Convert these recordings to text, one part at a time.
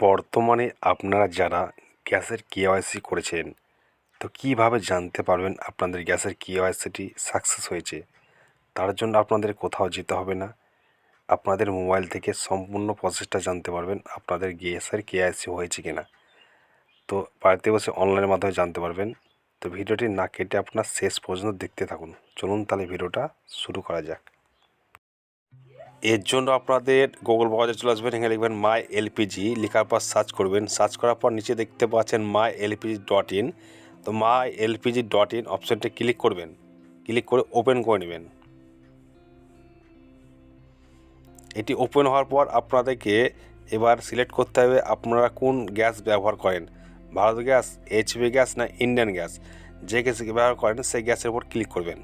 বর্তমানে আপনারা যারা গ্যাসের কেওয়াইসি করেছেন, তো কীভাবে জানতে পারবেন আপনাদের গ্যাসের কেওয়াইসিটি সাকসেস হয়েছে? তার জন্য আপনাদের কোথাও যেতে হবে না। আপনাদের মোবাইল থেকে সম্পূর্ণ প্রসেসটা জানতে পারবেন আপনাদের গ্যাসের কেওয়াইসি হয়েছে কি না তো বাড়িতে বসে অনলাইনের মাধ্যমে জানতে পারবেন। তো ভিডিওটি না কেটে আপনার শেষ পর্যন্ত দেখতে থাকুন। চলুন তাহলে ভিডিওটা শুরু করা যাক। এর জন্য আপনাদের গুগল ব্রাউজারে চলে আসবেন, এখানে লিখবেন মাই এলপিজি লেখার পর সার্চ করবেন। সার্চ করার পর নিচে দেখতে পাচ্ছেন মাই এলপিজি ডট ইন তো মাই এলপিজি ডট ইন অপশানটি ক্লিক করবেন। ক্লিক করে ওপেন করে নেবেন। এটি ওপেন হওয়ার পর আপনাদেরকে এবার সিলেক্ট করতে হবে আপনারা কোন গ্যাস ব্যবহার করেন। ভারত গ্যাস এইচপি গ্যাস না ইন্ডিয়ান গ্যাস? যে গ্যাস ব্যবহার করেন, সেই গ্যাসের উপর ক্লিক করবেন।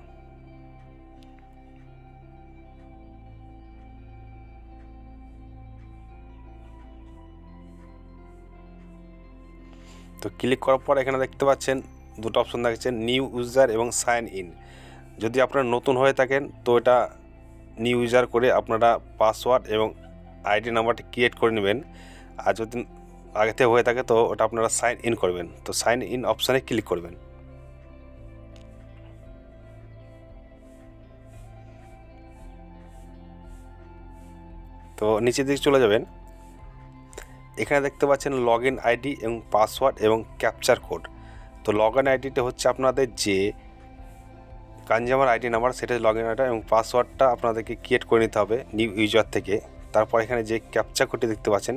তো ক্লিক করার পর এখানে দেখতে পাচ্ছেন দুটো অপশন থাকছে নিউ ইউজার এবং সাইন ইন। যদি আপনারা নতুন হয়ে থাকেন, তো এটা নিউ ইউজার করে আপনারা পাসওয়ার্ড এবং আইডি নাম্বারটি ক্রিয়েট করে নেবেন। আর যদি আগে থেকে হয়ে থাকে, তো ওটা আপনারা সাইন ইন করবেন। তো সাইন ইন অপশানে ক্লিক করবেন। তো নিচের দিকে চলে যাবেন। এখানে দেখতে পাচ্ছেন লগ ইন আইডি এবং পাসওয়ার্ড এবং ক্যাপচার কোড তো লগ ইন আইডিটা হচ্ছে আপনাদের যে কনজিউমার আইডি নাম্বার সেটা লগ ইন আইডি এবং পাসওয়ার্ডটা আপনাদেরকে ক্রিয়েট করে নিতে হবে নিউ ইউজার থেকে। তারপর এখানে যে ক্যাপচা কোডটি দেখতে পাচ্ছেন,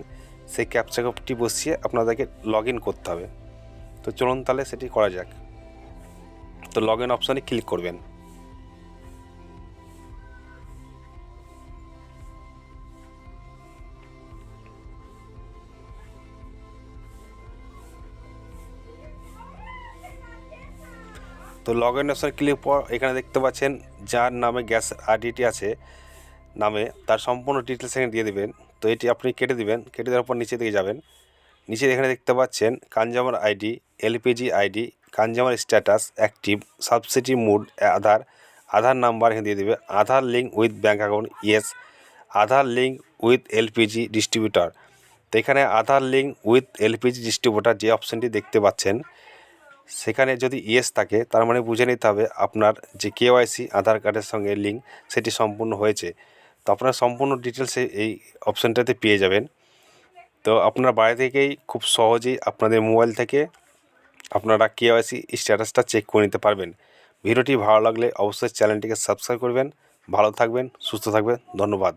সেই ক্যাপচা কোডটি বসিয়ে আপনাদেরকে লগ ইন করতে হবে। তো চলুন তাহলে সেটি করা যাক। তো লগ ইন অপশানে ক্লিক করবেন। তো লগ ইন অপশান ক্লিক পর এখানে দেখতে পাচ্ছেন যার নামে গ্যাস আইডিটি আছে, নামে তার সম্পূর্ণ ডিটেলস এখানে দিয়ে দেবেন। তো এটি আপনি কেটে দিবেন, কেটে দেওয়ার পর নিচে দিকে যাবেন। নিচে এখানে দেখতে পাচ্ছেন consumer ID LPG ID consumer status active subsidy mode Aadhaar Aadhaar number এখানে দিয়ে দেবে। Aadhaar link with bank account yes Aadhaar link with LPG distributor তো এখানে Aadhaar link with LPG distributor যে অপশানটি দেখতে পাচ্ছেন সেখানে যদি ইয়েস থাকে, তার মানে বুঝে নিতে হবে আপনার যে কেওয়াইসি আধার কার্ডের সঙ্গে লিঙ্ক সেটি সম্পূর্ণ হয়েছে। তো আপনারা সম্পূর্ণ ডিটেলস এই অপশানটাতে পেয়ে যাবেন। তো আপনার বাড়ি থেকেই খুব সহজেই আপনাদের মোবাইল থেকে আপনারা কেওয়াইসি স্ট্যাটাসটা চেক করে নিতে পারবেন। ভিডিওটি ভালো লাগলে অবশ্যই চ্যানেলটিকে সাবস্ক্রাইব করবেন। ভালো থাকবেন, সুস্থ থাকবেন, ধন্যবাদ।